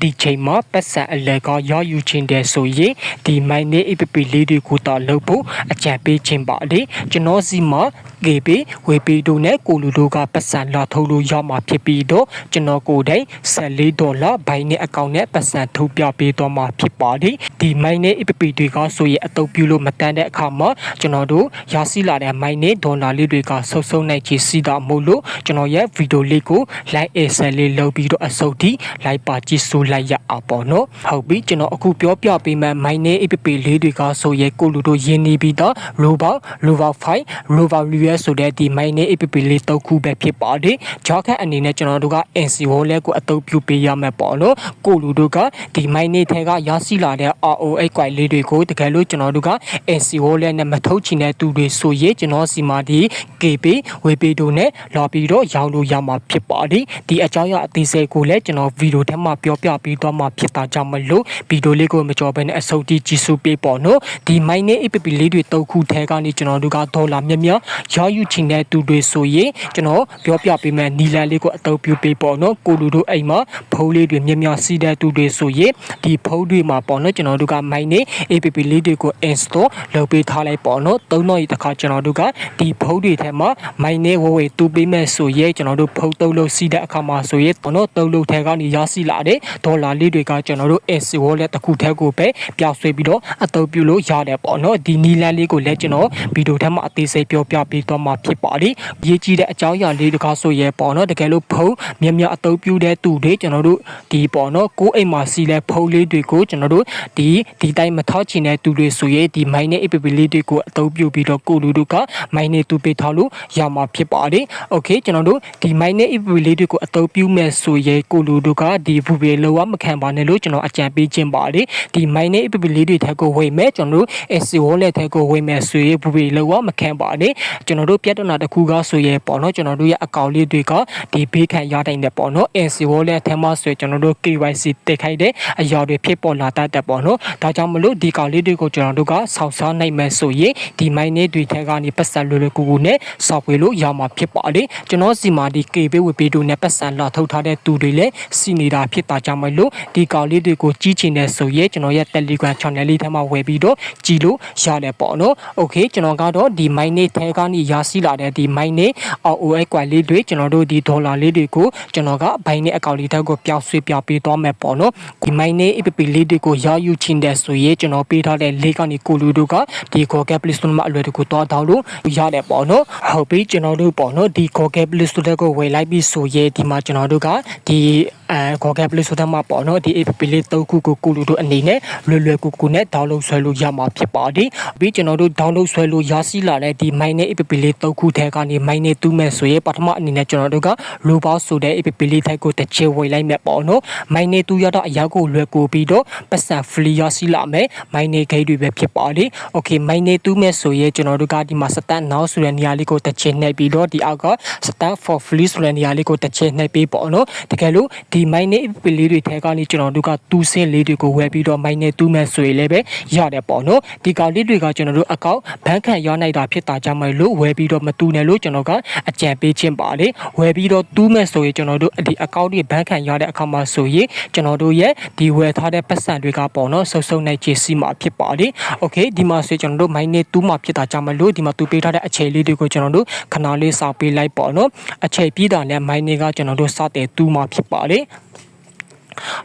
ဒီချိန်မှာပတ်စံအလကရယူခြင်းတဲ့ဆိုရင်ဒီမိုင်းနေ APP လေးတွေကိုတော့လုပ်ဖို့အကြံပေးခြင်းပါလေကျွန်တော်စီမှာ KB ဝေပီတို့နဲ့ကိုလူတို့ကပတ်စံလာထုတ်လို့ရမှာဖြစ်ပြီးတော့ကျွန်တော်ကိုယ်တိုင်14ဒေါ်လာဘိုင်းနဲ့အကောင့်နဲ့ပတ်စံထုတ်ပြပေးတော့မှာဖြစ်ပါလေဒီမိုင်းနေ APP တွေကဆိုရင်အတုပ်ပြုလို့မတန်တဲ့အခါမှာကျွန်တော်တို့ရရှိလာတဲ့မိုင်းနေဒေါ်လာလေးတွေကဆုပ်ဆုပ်နိုင်ချေစီတာမို့လို့ကျွန်တော်ရဲ့ဗီဒီယိုလေးကို like and share လေးလုပ်ပြီးတော့အစုပ်ထိ like ပါကြည့်ဆိုလိုက်ရအောင်ပေါ့နော်ဟုတ်ပြီကျွန်တော်အခုပြောပြပေးမယ်မိုင်းနေ app လေးတွေကဆိုရဲကိုလူတို့ရင်းနေပြီးတော့ robot robot 5 robot real ဆိုတဲ့ဒီမိုင်းနေ app လေးတောက်ခုပဲဖြစ်ပါတယ်ဂျောက်ခတ်အနေနဲ့ကျွန်တော်တို့က NC wallet ကိုအသုံးပြုပေးရမယ်ပေါ့နော်ကိုလူတို့ကဒီမိုင်းနေထဲကရရှိလာတဲ့ ROA ကွိုင်လေးတွေကိုတကယ်လို့ကျွန်တော်တို့က NC wallet နဲ့မထုတ်ချင်တဲ့သူတွေဆိုရင်ကျွန်တော်စီမာဒီ KB ဝေပေတို့နဲ့လာပြီးတော့ရောင်းလို့ရမှာဖြစ်ပါတယ်ဒီအကြောင်းအရာအသေးစိတ်ကိုလည်းကျွန်တော်ဗီဒီယိုထဲမှာပြောပြပေးသွားမှာဖြစ်တာကြောင့်မလို့ဗီဒီယိုလေးကိုမကြော်ဘဲနဲ့အဆုံးထိကြည့်စုပေးပေါ့နော်ဒီ mine app လေးတွေတုတ်ခုထဲကနေကျွန်တော်တို့ကဒေါ်လာမြက်မြက်ရောင်းယူချင်တဲ့သူတွေဆိုရင်ကျွန်တော်ပြောပြပေးမယ်နီလန်လေးကိုအသုံးပြုပေးပေါ့နော်ကိုလူတို့အိမ်မှာဖုန်းလေးတွေမြက်မြက်စီးတဲ့သူတွေဆိုရင်ဒီဖုန်းတွေမှာပေါ့နော်ကျွန်တော်တို့က mine app လေးတွေကို install လုပ်ပေးထားလိုက်ပေါ့နော်သုံးတော့ဒီတစ်ခါကျွန်တော်တို့ကဒီဖုန်းတွေထဲမှာ mine ဝဝေတူပေးမဲ့ဆိုရင်ကျွန်တော်တို့ဖုန်းတုံးလို့စီးတဲ့အခါမှာဆိုရင်ပေါ့နော်တုံးလို့ထဲကနေရရှိလာတဲ့ဒေါ်လာလေးတွေကကျွန်တော်တို့ AC wallet တစ်ခုထဲကိုပဲပျောက်ဆွေးပြီးတော့အသုံးပြုလို့ရတယ်ပေါ့နော်ဒီနီလန်လေးကိုလည်းကျွန်တော်ဗီဒီယိုထဲမှာအသေးစိတ်ပြောပြပေးသွားမှာဖြစ်ပါတယ်။ရေးကြည့်တဲ့အကြောင်းအရာလေးတကားဆိုရဲပေါ့နော်တကယ်လို့ဖုန်းမြန်မြန်အသုံးပြုတဲ့သူတွေကျွန်တော်တို့ဒီပေါ့နော်ကိုယ်အိမ်မှာစီလဲဖုန်းလေးတွေကိုကျွန်တော်တို့ဒီဒီတိုင်းမထောက်ချင်တဲ့သူတွေဆိုရဲဒီ main နဲ့ app လေးတွေကိုအသုံးပြုပြီးတော့ကိုလူတို့က main နဲ့သူပေးထားလို့ရမှာဖြစ်ပါတယ်။ Okay ကျွန်တော်တို့ဒီ main နဲ့ app လေးတွေကိုအသုံးပြုမယ်ဆိုရဲကိုလူတို့ကဒီ Google လောကမခံပါနဲ့လို့ကျွန်တော်အကြံပေးခြင်းပါတယ်။ဒီ main နဲ့ app လေးတွေထက်ကိုဝေမယ်ကျွန်တော်တို့ SEO နဲ့ထက်ကိုဝေမယ်ဆိုရဲ Google လောကမခံပါနဲ့ကျွန်တော်တို့ပြတ်တော့တာတစ်ခုကဆိုရဲပေါ့နော်ကျွန်တော်တို့ရဲ့အကောင့်လေးတွေကဒီဘေးခံရတိုင်းတဲ့ပေါ့နော် SC wallet ထဲမှာဆိုကျွန်တော်တို့ KYC တက်ခိုက်တဲ့အရာတွေဖြစ်ပေါ်လာတတ်တဲ့ပေါ့နော်ဒါကြောင့်မလို့ဒီကောင်လေးတွေကိုကျွန်တော်တို့ကဆောက်စားနိုင်မယ်ဆိုရင်ဒီ mine နဲ့တွေထက်ကနေပတ်စံလွယ်လွယ်ကူကူနဲ့ဆောက်ဝေလို့ရမှာဖြစ်ပါတယ်ကျွန်တော်စီမှာဒီ KB ဝေပေးတို့နဲ့ပတ်စံလာထုတ်ထားတဲ့သူတွေလည်းစီနေတာဖြစ်တာကြောင့်မလို့ဒီကောင်လေးတွေကိုကြီးချင်တဲ့ဆိုရင်ကျွန်တော်ရဲ့ Telegram channel လေးထဲမှာဝယ်ပြီးတော့ကြည်လို့ရတယ်ပေါ့နော်။ Okay ကျွန်တော်ကတော့ဒီ mine နဲ့ထဲကနေရရှိလာတဲ့ဒီ mine နဲ့ OOA ကွာလေးတွေကျွန်တော်တို့ဒီဒေါ်လာလေးတွေကိုကျွန်တော်ကဘိုင်းနဲ့အကောင့်လေးတက်ကိုပျောက်ဆွေးပြပေးသွားမယ်ပေါ့နော်။ဒီ mine နဲ့ app လေးတွေကိုရယူချင်တဲ့ဆိုရင်ကျွန်တော်ပေးထားတဲ့ link ကနေကိုလူတို့ကဒီ Google Play Store မှာအလွယ်တကူတော့ download ရတယ်ပေါ့နော်။ဟုတ်ပြီကျွန်တော်တို့ပေါ့နော်ဒီ Google Play Store ကိုဝယ်လိုက်ပြီးဆိုရင်ဒီမှာကျွန်တော်တို့ကဒီ အဲ Google Play Store မှာပေါ့နော်ဒီ app လေး၃ခုကိုကိုလူတို့အနေနဲ့လွယ်လွယ်ကူကူနဲ့ download ဆွဲလို့ရမှာဖြစ်ပါတယ်။ပြီးကျွန်တော်တို့ download ဆွဲလို့ရရှိလာတဲ့ဒီ mine နဲ့ app လေး၃ခုထဲကနေ mine နဲ့တူးမဲ့ဆိုရင်ပထမအနေနဲ့ကျွန်တော်တို့က robot ဆိုတဲ့ app လေးထိုက်ကိုတစ်ချေဝယ်လိုက်မယ်ပေါ့နော်။ mine နဲ့တူးရတော့အရောက်ကိုလွယ်ကူပြီးတော့ပတ်စံ free ရရှိလာမယ်။ mine နဲ့ gate တွေပဲဖြစ်ပါတယ်။ Okay mine နဲ့တူးမဲ့ဆိုရင်ကျွန်တော်တို့ကဒီမှာ stand now ဆိုတဲ့နေရာလေးကိုတစ်ချေနှိပ်ပြီးတော့ဒီအောက်က stand for free ဆိုတဲ့နေရာလေးကိုတစ်ချေနှိပ်ပြီးပေါ့နော်။တကယ်လို့ဒmine နဲ့ app လေးတွေထဲကနေကျွန်တော်တို့ကတူးစင်းလေးတွေကိုဝယ်ပြီးတော့ mine နဲ့တူးမဲ့ဆိုရင်လည်းပဲရတယ်ပေါ့နော်။ဒီကောင်လေးတွေကကျွန်တော်တို့အကောင့်ဘန်းခံရနိုင်တာဖြစ်တာကြောင့်မလို့ဝယ်ပြီးတော့မတူးနဲ့လို့ကျွန်တော်ကအကြံပေးခြင်းပါလေဝယ်ပြီးတော့တူးမဲ့ဆိုရင်ကျွန်တော်တို့ဒီအကောင့်တွေဘန်းခံရတဲ့အခါမှာဆိုရင်ကျွန်တော်တို့ရဲ့ဒီဝယ်ထားတဲ့ပတ်စံတွေကပေါ့နော်ဆုပ်ဆုပ်နိုင်ချေစီမှာဖြစ်ပါလေโอเคဒီမှာဆိုကျွန်တော်တို့ mine နဲ့တူးမှာဖြစ်တာကြောင့်မလို့ဒီမှာတူးပေးထားတဲ့အခြေလေးတွေကိုကျွန်တော်တို့ခဏလေးစောက်ပေးလိုက်ပေါ့နော်အခြေပြီးတာနဲ့ mine တွေကကျွန်တော်တို့စတဲ့တူးမှာဖြစ်ပါလေ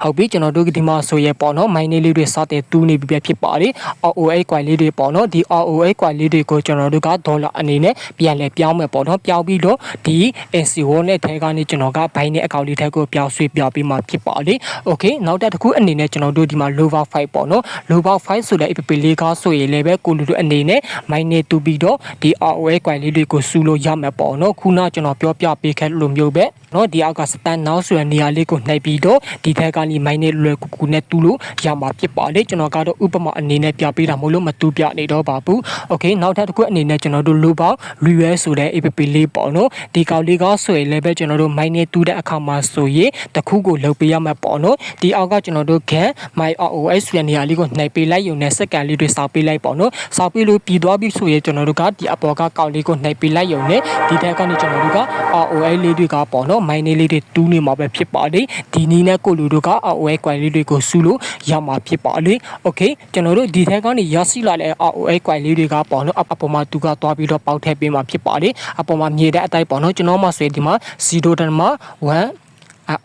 ဟုတ်ပြီကျွန်တော်တို့ဒီမှာဆိုရပေါ့နော်မိုင်းလေးလေးတွေစတဲ့တူးနေပြီပဲဖြစ်ပါတယ် OOA ကွိုင်လေးတွေပေါ့နော်ဒီ OOA ကွိုင်လေးတွေကိုကျွန်တော်တို့ကဒေါ်လာအနေနဲ့ပြန်လဲပြောင်းမယ်ပေါ့နော်ပြောင်းပြီးတော့ဒီ NCO နဲ့ထဲကနေကျွန်တော်ကဘိုင်းနဲ့အကောင့်လေးထဲကိုပြောင်းဆွေးပြောင်းပြီးမှဖြစ်ပါတယ် Okay နောက်တစ်ခုအနေနဲ့ကျွန်တော်တို့ဒီမှာ lower 5ပေါ့နော် lower 5ဆိုတဲ့ app လေးကားဆိုရင်လည်းပဲကိုလူတို့အနေနဲ့မိုင်းနဲ့တူပြီးတော့ဒီ OOA ကွိုင်လေးတွေကိုစူလို့ရမယ်ပေါ့နော်ခုနကျွန်တော်ပြောပြပေးခဲ့လို့မျိုးပဲ နော်ဒီအောက်က stand now ဆိုတဲ့နေရာလေးကိုနှိပ်ပြီးတော့ဒီထက်ကနေမိုင်းနဲ့လွယ်ကူကူနဲ့တူလို့ရမှာဖြစ်ပါလေကျွန်တော်ကတော့ဥပမာအနေနဲ့ပြပေးတာမဟုတ်လို့မတူပြနေတော့ပါဘူးโอเคနောက်ထပ်တစ်ခုအနေနဲ့ကျွန်တော်တို့လိုပေါ real ဆိုတဲ့ app လေးပေါ့နော်ဒီကောင်လေးကဆိုရင်လည်းပဲကျွန်တော်တို့မိုင်းနဲ့တူတဲ့အခါမှာဆိုရင်တစ်ခုကိုလုပ်ပေးရမှာပေါ့နော်ဒီအောက်ကကျွန်တော်တို့ can my OS ဆိုတဲ့နေရာလေးကိုနှိပ်ပေးလိုက်ရုံနဲ့စက္ကန့်လေးတွေစောက်ပေးလိုက်ပေါ့နော်စောက်ပေးလို့ပြီးသွားပြီဆိုရင်ကျွန်တော်တို့ကဒီအပေါ်ကကောင်လေးကိုနှိပ်ပေးလိုက်ရုံနဲ့ဒီထက်ကနေကျွန်တော်တို့က OS လေးတွေကပေါ့နော် မိုင်းနေလေးတွေတူးနေမှာပဲဖြစ်ပါတယ်ဒီနီးနဲ့ကိုလူတို့ကအော်ဝဲကွိုင်လေးတွေကိုစူးလို့ရမှာဖြစ်ပါတယ်โอเคကျွန်တော်တို့ဒီထက်ကနေရရှိလာတဲ့အော်ဝဲကွိုင်လေးတွေကပေါ့နော်အပေါ်မှာသူကသွားပြီးတော့ပေါက်ထည့်ပေးမှာဖြစ်ပါတယ်အပေါ်မှာမြေတဲ့အတိုင်းပေါ့နော်ကျွန်တော်မှဆိုရင်ဒီမှာ0.1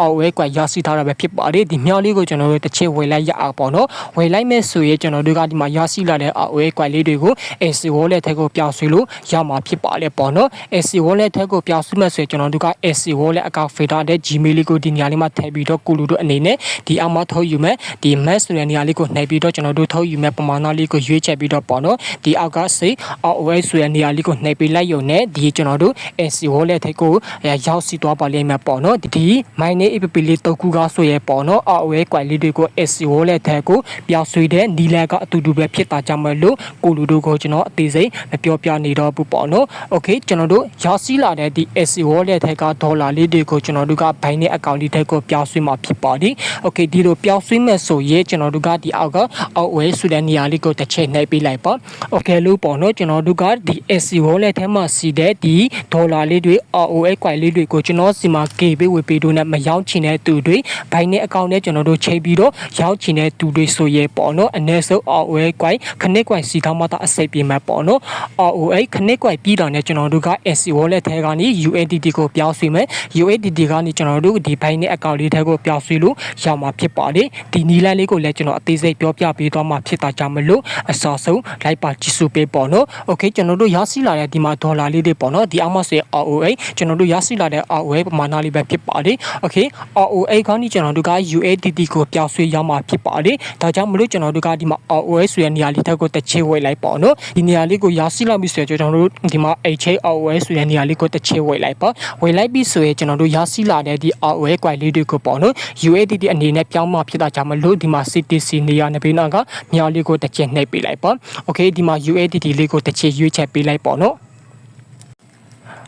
အော်ဝဲကွာရရှိထားတာပဲဖြစ်ပါတယ်ဒီမြောက်လေးကိုကျွန်တော်တို့တစ်ချက်ဝယ်လိုက်ရအောင်ပေါ့နော်ဝယ်လိုက်မဲ့ဆိုရင်ကျွန်တော်တို့ကဒီမှာရရှိလာတဲ့အော်ဝဲကွာလေးတွေကို AC wallet ထဲကိုပြောင်းရွှေ့လို့ရမှာဖြစ်ပါလေပေါ့နော် AC wallet ထဲကိုပြောင်းရွှေ့မဲ့ဆိုရင်ကျွန်တော်တို့က AC wallet account filter တဲ့ Gmail လေးကိုဒီနေရာလေးမှာထည့်ပြီးတော့ကိုလူတို့အနေနဲ့ဒီအမထုတ်ယူမဲ့ဒီ mass ဆိုတဲ့နေရာလေးကိုနှိပ်ပြီးတော့ကျွန်တော်တို့ထုတ်ယူမဲ့ပမာဏလေးကိုရွေးချယ်ပြီးတော့ပေါ့နော်ဒီအောက်ကစိ OS ဆိုတဲ့နေရာလေးကိုနှိပ်ပြီးလိုက်ရုံနဲ့ဒီကျွန်တော်တို့ AC wallet ထဲကိုရောက်စီသွားပါလိမ့်မယ်ပေါ့နော်ဒီ mine app လေးတုတ်ခုကဆိုရဲပေါ့နော် OS ကွိုင်လေးတွေကို AC wallet ထဲကိုပြောင်းရွှေ့တဲ့နီလာကအတူတူပဲဖြစ်တာကြောင့်မလို့ကိုလူတို့ကိုကျွန်တော်အသေးစိတ်မပြောပြနေတော့ဘူးပေါ့နော်။ Okay ကျွန်တော်တို့ရောက်စီလာတဲ့ဒီ AC wallet ထဲကဒေါ်လာလေးတွေကိုကျွန်တော်တို့ကဘိုင်းနဲ့အကောင့်လေးထဲကိုပြောင်းရွှေ့မှာဖြစ်ပါတယ်။ Okay ဒီလိုပြောင်းရွှေ့မဲ့ဆိုရင်ကျွန်တော်တို့ကဒီအောက်ကအောက်ဝဲဆိုတဲ့နေရာလေးကိုတစ်ချိန်နှိပ်ပေးလိုက်ပါ။ Okay လို့ပေါ့နော်ကျွန်တော်တို့ကဒီ AC wallet ထဲမှာစီတဲ့ဒီဒေါ်လာလေးတွေ ROA ကွိုင်လေးတွေကိုကျွန်တော်စီမှာ K ပေးဝေပေးတို့နဲ့မရောက်ချင်တဲ့သူတွေဘိုင်းနဲ့အကောင့်နဲ့ကျွန်တော်တို့ချိန်ပြီးတော့ရောက်ချင်တဲ့သူတွေဆိုရဲပေါ့နော်အ ਨੇ ဆုံး ROA ကွိုင်ခနစ်ကွိုင်စီထားမှသာအစိပ်ပြမှာပေါ့နော် ROA ခနစ်ကွိုင်ပြီးတော့ねကျွန်တော်တို့က SC wallet ထဲကနေ USDT ကိုပြောင်းရွှေ့မယ် USDT ကနေကျွန်တော်တို့ဒီဘိုင်းနဲ့အကောင့်လေးထဲကိုပြောင်းရွှေ့လို့ရမှာဖြစ်ပါတယ်ဒီနီလာလေးကိုလည်းကျွန်တော်အသေးစိတ်ပြောပြပေးသွားမှာဖြစ်တာကြောင့်မလို့အစောဆုံးလိုက်ပါကြည့်စုပေးပေါ့နော် Okay ကျွန်တော်တို့ရရှိလာတဲ့ဒီမှာဒေါ်လာလေးတွေပေါ့နော်ဒီအောက်မှာဆို ROA ကျွန်တော်တို့ရရှိလာတဲ့ ROA ပမာဏလေးပဲဖြစ်ပါတယ် Okay ROA ကနေကျွန်တော်တို့က USDT ကိုပြောင်းရွှေ့ရမှာဖြစ်ပါတယ်ဒါကြောင့်မလို့ကျွန်တော်တို့ကဒီမှာ ROA ဆိုတဲ့နေရာလေးထက်ကိုတစ်ချေဝေလိုက်ပေါ့နော်ဒီနေရာလေးကိုရရှိလာပြီဆိုရင်ကျွန်တော်တို့ဒီမှာ HAOS ဆိုတဲ့နေရာလေးကိုတစ်ချေဝေလိုက်ပါဝေလိုက်ပြီဆိုရင်ကျွန်တော်တို့ရရှိလာတဲ့ဒီ ROA ကွိုင်လေးတွေကိုပေါ့နော် USDT အနေနဲ့ပြောင်းမှဖြစ်တာကြောင့်မလို့ဒီမှာ CTC နေရာနေပြီးတော့ကမြောက်လေးကိုတစ်ချေနှိပ်ပေးလိုက်ပါ Okay ဒီမှာ USDT လေးကိုတစ်ချေရွေးချက်ပေးလိုက်ပေါ့နော်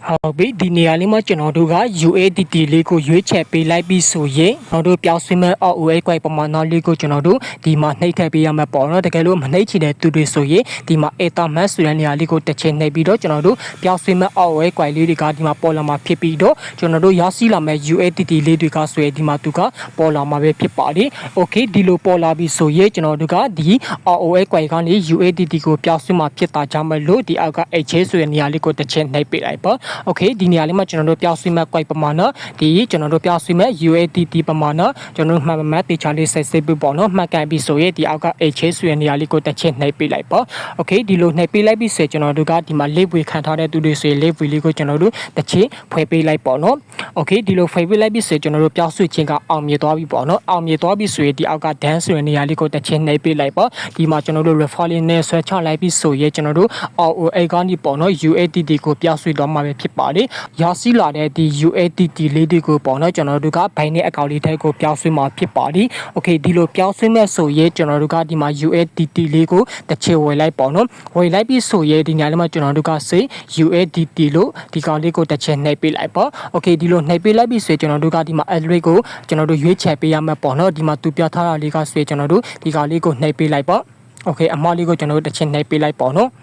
ဟုတ်ပြီဒီနေရာလေးမှာကျွန်တော်တို့က UADT လေးကိုရွေးချယ်ပေးလိုက်ပြီးဆိုရင်ကျွန်တော်တို့ပြောင်းဆွေးမဲ့ OA ကွိုက်ပမာဏလေးကိုကျွန်တော်တို့ဒီမှာနှိပ်ထည့်ပေးရမှာပေါ့နော်တကယ်လို့မနှိပ်ချင်တဲ့သူတွေဆိုရင်ဒီမှာ Ether Max ဆိုတဲ့နေရာလေးကိုတစ်ချိန်နှိပ်ပြီးတော့ကျွန်တော်တို့ပြောင်းဆွေးမဲ့ OA ကွိုက်လေးတွေကဒီမှာပေါ်လာမှာဖြစ်ပြီးတော့ကျွန်တော်တို့ရရှိလာမဲ့ UADT လေးတွေကဆိုရင်ဒီမှာသူကပေါ်လာမှာပဲဖြစ်ပါတယ် Okay ဒီလိုပေါ်လာပြီဆိုရင်ကျွန်တော်တို့ကဒီ OA ကွိုက်ကနေ UADT ကိုပြောင်းဆွေးမှာဖြစ်တာကြောင့်မလို့ဒီအောက်က HA ဆိုတဲ့နေရာလေးကိုတစ်ချိန်နှိပ်ပေးလိုက်ပါโอเคဒီနေရာလေးမှာကျွန်တော်တို့ပြောင်းဆွေးမဲ့ quite ပမာဏဒီကျွန်တော်တို့ပြောင်းဆွေးမဲ့ UATT ပမာဏကျွန်တော်တို့မှတ်မှတ်တေချာလေးဆက်စစ်ပြပေါ့နော်မှတ်ကန်ပြီးဆိုရင်ဒီအောက်က HA ဆိုတဲ့နေရာလေးကိုတစ်ချက်နှိပ်ပေးလိုက်ပါโอเคဒီလိုနှိပ်ပေးလိုက်ပြီးဆိုကျွန်တော်တို့ကဒီမှာ lip ဝေခံထားတဲ့သူတွေဆိုရင် lip ဝေလေးကိုကျွန်တော်တို့တစ်ချက်ဖွဲ့ပေးလိုက်ပေါ့နော်โอเคဒီလိုဖွဲ့ပေးလိုက်ပြီးဆိုကျွန်တော်တို့ပြောင်းဆွေးခြင်းကအောင်မြင်သွားပြီပေါ့နော်အောင်မြင်သွားပြီဆိုရင်ဒီအောက်က dance ဆိုတဲ့နေရာလေးကိုတစ်ချက်နှိပ်ပေးလိုက်ပါဒီမှာကျွန်တော်တို့ referral နဲ့ဆွဲချလိုက်ပြီးဆိုရင်ကျွန်တော်တို့ OA ကနေပေါ့နော် UATT ကိုပြောင်းဆွေးသွားမှာပဲ ဖြစ်ပါတယ်ရရှိလာတဲ့ဒီ UATT လေးတွေကိုပေါ့နော်ကျွန်တော်တို့ကဘိုင်းနဲ့အကောင့်လေးထဲကိုပြောင်းဆွေးမှာဖြစ်ပါတယ်။ Okay ဒီလိုပြောင်းဆွေးမဲ့ဆိုရင်ကျွန်တော်တို့ကဒီမှာ UATT လေးကိုတစ်ချေဝယ်လိုက်ပေါ့နော်။ဝယ်လိုက်ပြီးဆိုရင်ဒီညလေးမှာကျွန်တော်တို့ကစေ UATT လို့ဒီကောင်လေးကိုတစ်ချေနှိပ်ပေးလိုက်ပေါ့။ Okay ဒီလိုနှိပ်ပေးလိုက်ပြီးဆိုရင်ကျွန်တော်တို့ကဒီမှာ address ကိုကျွန်တော်တို့ရွေးချယ်ပေးရမှာပေါ့နော်။ဒီမှာသူပြထားတာလေးကဆိုရင်ကျွန်တော်တို့ဒီကောင်လေးကိုနှိပ်ပေးလိုက်ပေါ့။ Okay အမလေးကိုကျွန်တော်တို့တစ်ချေနှိပ်ပေးလိုက်ပေါ့နော်။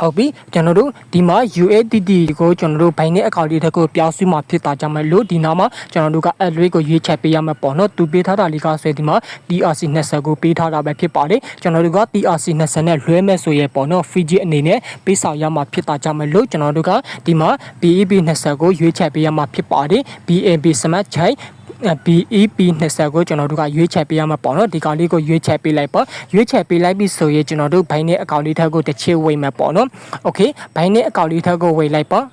ဟုတ်ပြီကျွန်တော်တို့ဒီမှာ UADD ကိုကျွန်တော်တို့ဘိုင်းနဲ့အကောင့်လေးတစ်ခုပြောင်းဆွမှာဖြစ်တာကြောင့်မလို့ဒီနောက်မှာကျွန်တော်တို့က address ကိုရွေးချယ်ပေးရမှာပေါ့နော်သူပေးထားတာလေးကဆိုဒီမှာ TRC 20ကိုပေးထားတာပဲဖြစ်ပါတယ်ကျွန်တော်တို့က TRC 20နဲ့လွှဲမဲ့ဆိုရပေါ့နော် Fiji အနေနဲ့ပေးဆောင်ရမှာဖြစ်တာကြောင့်မလို့ကျွန်တော်တို့ကဒီမှာ BEB 20ကိုရွေးချယ်ပေးရမှာဖြစ်ပါတယ် BAB Smart Chai BEP 20ကိုကျွန်တော်တို့ကရွေးချယ်ပေးရမှာပေါ့နော်ဒီကောင်လေးကိုရွေးချယ်ပေးလိုက်ပေါ့ရွေးချယ်ပေးလိုက်ပြီဆိုရင်ကျွန်တော်တို့ဘိုင်းနဲ့အကောင့်လေးထက်ကိုတစ်ချေဝေမှာပေါ့နော်โอเคဘိုင်းနဲ့အကောင့်လေးထက်ကိုဝေလိုက်ပေါ့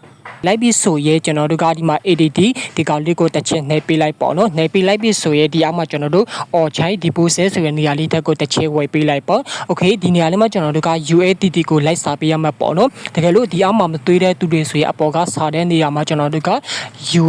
လိုက်ပြီးဆိုရဲကျွန်တော်တို့ကဒီမှာ ADD ဒီကောင်လေးကိုတစ်ချက်နှိပ်ပေးလိုက်ပေါ့နော်နှိပ်ပေးလိုက်ပြီးဆိုရဲဒီအောက်မှာကျွန်တော်တို့ or chai deposit ဆိုတဲ့နေရာလေးတက်ကိုတစ်ချက်ဝယ်ပေးလိုက်ပေါ့ okay ဒီနေရာလေးမှာကျွန်တော်တို့က UATT ကိုလိုက်စာပေးရမှာပေါ့နော်တကယ်လို့ဒီအောက်မှာမသွေးတဲ့သူတွေဆိုရင်အပေါ်ကစာတဲ့နေရာမှာကျွန်တော်တို့က U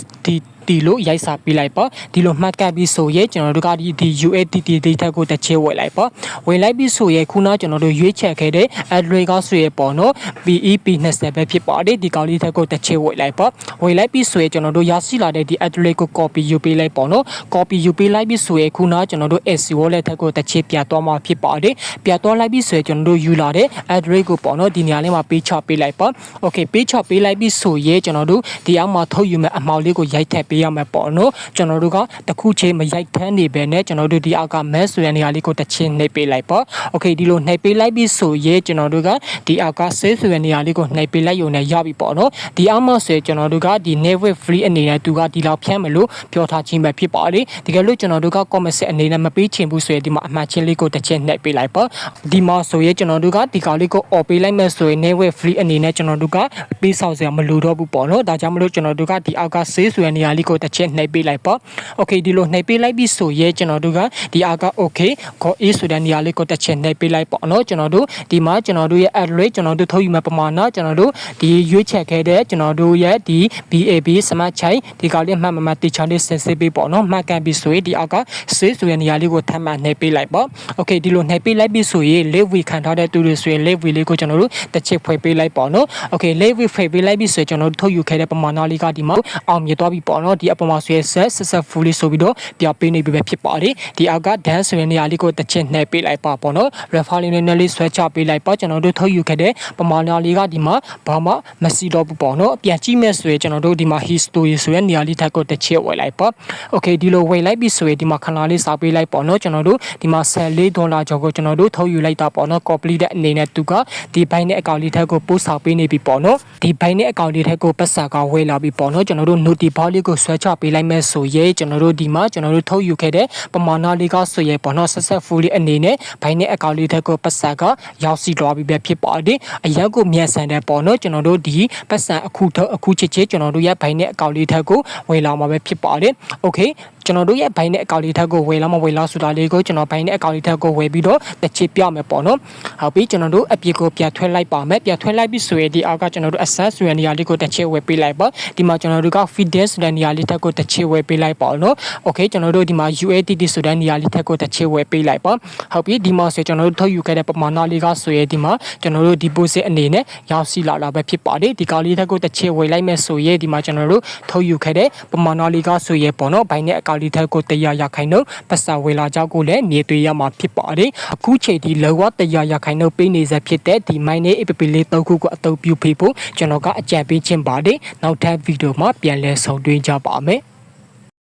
SD တီလို့ရိုက်စာပေးလိုက်ပါဒီလိုမှတ်ကပ်ပြီးဆိုရဲကျွန်တော်တို့ကဒီဒီ UATT data ကိုတစ်ချက်ဝယ်လိုက်ပါဝယ်လိုက်ပြီးဆိုရဲခုနကျွန်တော်တို့ရွေးချက်ခဲ့တဲ့ address ကဆိုရဲပေါ့နော် PEP 20ပဲဖြစ်ပါတယ်ဒီကောင်လေးထက်ကိုတစ်ချက်ဝယ်လိုက်ပါဝယ်လိုက်ပြီးဆိုရဲကျွန်တော်တို့ရရှိလာတဲ့ဒီ address ကို copy ယူပေးလိုက်ပေါ့နော် copy ယူပေးလိုက်ပြီးဆိုရဲခုနကျွန်တော်တို့ SC wallet ထက်ကိုတစ်ချက်ပြသွားမှာဖြစ်ပါတယ်ပြသွားလိုက်ပြီးဆိုရဲကျွန်တော်တို့ယူလာတဲ့ address ကိုပေါ့နော်ဒီနေရာလေးမှာပေးချပေးလိုက်ပါ okay ပေးချပေးလိုက်ပြီးဆိုရဲကျွန်တော်တို့ဒီအောက်မှာထုတ်ယူမဲ့အမှောက်လေးကိုရိုက်ထည့်ပေးရမှာပေါ့နော်ကျွန်တော်တို့ကတစ်ခုချင်းမရိုက်ထမ်းနေပဲနဲ့ကျွန်တော်တို့ဒီအောက်က mass ဆိုတဲ့နေရာလေးကိုတစ်ချင်းနှိပ်ပေးလိုက်ပါ okay ဒီလိုနှိပ်ပေးလိုက်ပြီးဆိုရဲကျွန်တော်တို့ကဒီအောက်က save ဆိုတဲ့နေရာလေးကိုနှိပ်ပေးလိုက်ရုံနဲ့ရပြီပေါ့နော်ဒီအောက်မှာဆိုရင်ကျွန်တော်တို့ကဒီ network free အနေနဲ့သူကဒီလောက်ဖြန့်မလို့ပြောထားခြင်းပဲဖြစ်ပါတယ်တကယ်လို့ကျွန်တော်တို့က comment အနေနဲ့မပေးချင်ဘူးဆိုရင်ဒီမှာအမှတ်ချင်းလေးကိုတစ်ချင်းနှိပ်ပေးလိုက်ပါဒီမှာဆိုရင်ကျွန်တော်တို့ကဒီကောင်လေးကို off ပေးလိုက်မယ်ဆိုရင် network free အနေနဲ့ကျွန်တော်တို့ကပေးဆောင်စရာမလိုတော့ဘူးပေါ့နော်ဒါကြောင့်မလို့ကျွန်တော်တို့ကဒီအောက်က save ဆိုတဲ့နေရာလေးကိုတစ်ချင်းနှိပ်ပေးလိုက်ပါ okay ဒီလိုနှိပ်ပေးလိုက်ပြီးဆိုရဲကျွန်တော်တို့ကဒီအောက်က okay ခေါ် a ဆိုတဲ့နေရာလေးကိုတစ်ချင်းနှိပ်ပေးလိုက်ပေါ့နော်ကျွန်တော်တို့ဒီမှာကျွန်တော်တို့ရဲ့ address ကျွန်တော်တို့ထုတ်ယူမဲ့ပမာဏကျွန်တော်တို့ဒီရွေးချက်ခဲ့တဲ့ကျွန်တော်တို့ရဲ့ဒီ BAB smart chain ဒီကောင်လေးမှတ်မှတ်မှတ်တေချာလေးစင်စစ်ပေးပေါ့နော်မှတ်ကန်ပြီးဆိုရင်ဒီအောက်က save ဆိုတဲ့နေရာလေးကိုထပ်မှတ်နှိပ်ပေးလိုက်ပါ okay ဒီလိုနှိပ်ပေးလိုက်ပြီးဆိုရင် live we ခံထားတဲ့သူတွေဆိုရင် live we လေးကိုကျွန်တော်တို့တစ်ချက်ဖွဲ့ပေးလိုက်ပေါ့နော် okay live we ဖွဲ့ပေးလိုက်ပြီးဆိုရင်ကျွန်တော်တို့ထုတ်ယူခဲ့တဲ့ပမာဏလေးကဒီမှာအောင်မြင်သွားပြီပေါ့နော်ဒီအပေါ်မှာဆိုရင် set successfully ဆိုပြီးတော့ပြပေးနေပြီပဲဖြစ်ပါတယ်ဒီအောက်က dance ဆိုတဲ့နေရာလေးကိုတစ်ချက်နှိပ်ပေးလိုက်ပါပေါ့နော် refer လေးနဲ့လေးဆွဲချပေးလိုက်ပါကျွန်တော်တို့ထုတ်ယူခဲ့တဲ့ပမာဏလေးကဒီမှာဘာမှမစီတော့ဘူးပေါ့နော်ပြန်ကြည့်မဲ့ဆိုရင်ကျွန်တော်တို့ဒီမှာ history ဆိုတဲ့နေရာလေးထပ်ကိုတစ်ချက်ဝယ်လိုက်ပါ okay ဒီလိုဝယ်လိုက်ပြီဆိုရင်ဒီမှာခဏလေးစာပေးလိုက်ပေါ့နော်ကျွန်တော်တို့ဒီမှာ14ဒေါ်လာကျော်ကိုကျွန်တော်တို့ထုတ်ယူလိုက်တာပေါ့နော် complete တဲ့အနေနဲ့သူကဒီဘိုင်းနဲ့အကောင့်လေးထက်ကိုပို့ဆောင်ပေးနေပြီပေါ့နော်ဒီဘိုင်းနဲ့အကောင့်လေးထက်ကိုပတ်စာကဝယ်လာပြီပေါ့နော်ကျွန်တော်တို့ note ဘောလေးကိုဆွဲချပေးလိုက်မဲ့ဆိုရင်ကျွန်တော်တို့ဒီမှာကျွန်တော်တို့ထုတ်ယူခဲ့တဲ့ပမာဏလေးကဆိုရင်ပေါ့နော် successfully အနေနဲ့ဘိုင်းနဲ့အကောင့်လေးထက်ကိုပတ်စာကရောက်စီသွားပြီပဲဖြစ်ပါတယ်အရက်ကိုမြန်ဆန်တဲ့ပေါ့နော်ကျွန်တော်တို့ဒီပတ်စံအခုထုတ်အခုချစ်ချစ်ကျွန်တော်တို့ရဲ့ဘိုင်းနဲ့အကောင့်လေးထက်ကိုဝယ်လာမှာပဲဖြစ်ပါတယ် okay ကျွန်တော်တို့ရဲ့ဘိုင်းနဲ့အကောင့်လေးထက်ကိုဝယ်လာမဝယ်လာဆိုတာလေးကိုကျွန်တော်ဘိုင်းနဲ့အကောင့်လေးထက်ကိုဝယ်ပြီးတော့တစ်ချစ်ပြမယ်ပေါ့နော်ဟုတ်ပြီကျွန်တော်တို့အပြစ်ကိုပြန်ထွက်လိုက်ပါမယ်ပြန်ထွက်လိုက်ပြီဆိုရင်ဒီအောက်ကကျွန်တော်တို့ access ဆိုတဲ့နေရာလေးကိုတစ်ချစ်ဝယ်ပေးလိုက်ပါဒီမှာကျွန်တော်တို့က feedback ဆိုတဲ့နေရာလေးထက်ကိုတစ်ချစ်ဝယ်ပေးလိုက်ပါနော် okay ကျွန်တော်တို့ဒီမှာ UATT ဆိုတဲ့နေရာလေးထက်ကိုတစ်ချစ်ဝယ်ပေးလိုက်ပါဟုတ်ပြီဒီမှာဆိုကျွန်တော်တို့ထုတ်ယူခဲ့တဲ့ပမာဏလေးကဆိုရင်ဒီမှာကျွန်တော်တို့ deposit အနေနဲ့ရောက်စီလာတာပဲဖြစ်ပါတယ်ဒီကောင်လေးထက်ကိုတစ်ချစ်ဝယ်လိုက်မယ်ဆိုရင်ဒီမှာကျွန်တော်တို့ထုတ်ယူခဲ့တဲ့ပမာဏလေးကဆိုရင်ပေါ့နော်ဘိုင်းနဲ့အကောင့်လေးထက်ကိုတရားရခိုင်နှုန်းပတ်စံဝေလာကြောက်ကိုလည်းမြေသွေးရမှာဖြစ်ပါတယ်အခုချိန်ဒီလောကတရားရခိုင်နှုန်းပေးနေစေဖြစ်တဲ့ဒီ mine နဲ့ app လေးသုံးခုကိုအသုံးပြုဖိဖို့ကျွန်တော်ကအကြံပေးခြင်းပါတယ်နောက်ထပ်ဗီဒီယိုမှာပြန်လည်ဆုံတွေ့ကြပါမယ်